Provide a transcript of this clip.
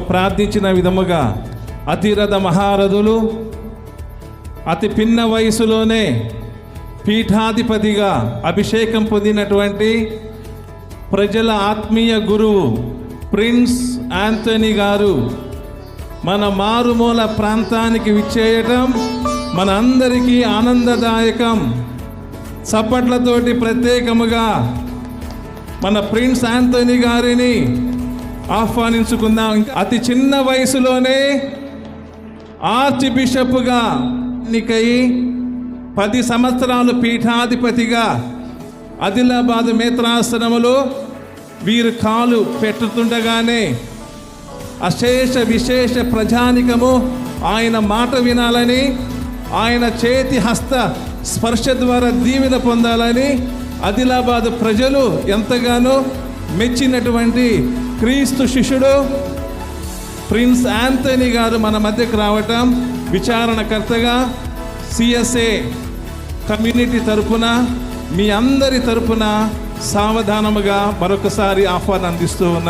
ప్రార్థించిన విధముగా అతిరథ మహారథులు అతి పిన్న వయసులోనే పీఠాధిపతిగా అభిషేకం పొందినటువంటి ప్రజల ఆత్మీయ గురువు ప్రిన్స్ యాంథనీ గారు మన మారుమూల ప్రాంతానికి విచ్చేయటం మన అందరికీ ఆనందదాయకం. చప్పట్లతోటి ప్రత్యేకముగా మన ప్రిన్స్ యాంథనీ గారిని ఆహ్వానించుకుందాం. అతి చిన్న వయసులోనే ఆర్చ్ బిషప్గా ఎన్నికై పది సంవత్సరాలు పీఠాధిపతిగా ఆదిలాబాద్ మేత్రాసనములో వీరు కాలు పెట్టుతుండగానే అశేష విశేష ప్రజానికము ఆయన మాట వినాలని ఆయన చేతి హస్త స్పర్శ ద్వారా దీవెన పొందాలని ఆదిలాబాద్ ప్రజలు ఎంతగానో మెచ్చినటువంటి క్రీస్తు శిష్యుడు ప్రిన్స్ యాంథనీ గారు మన మధ్యకు రావటం విచారణకర్తగా సిఎస్ఏ కమ్యూనిటీ తరపున మీ అందరి తరపున సావధానముగా మరొకసారి ఆహ్వానం అందిస్తూ ఉన్నారు.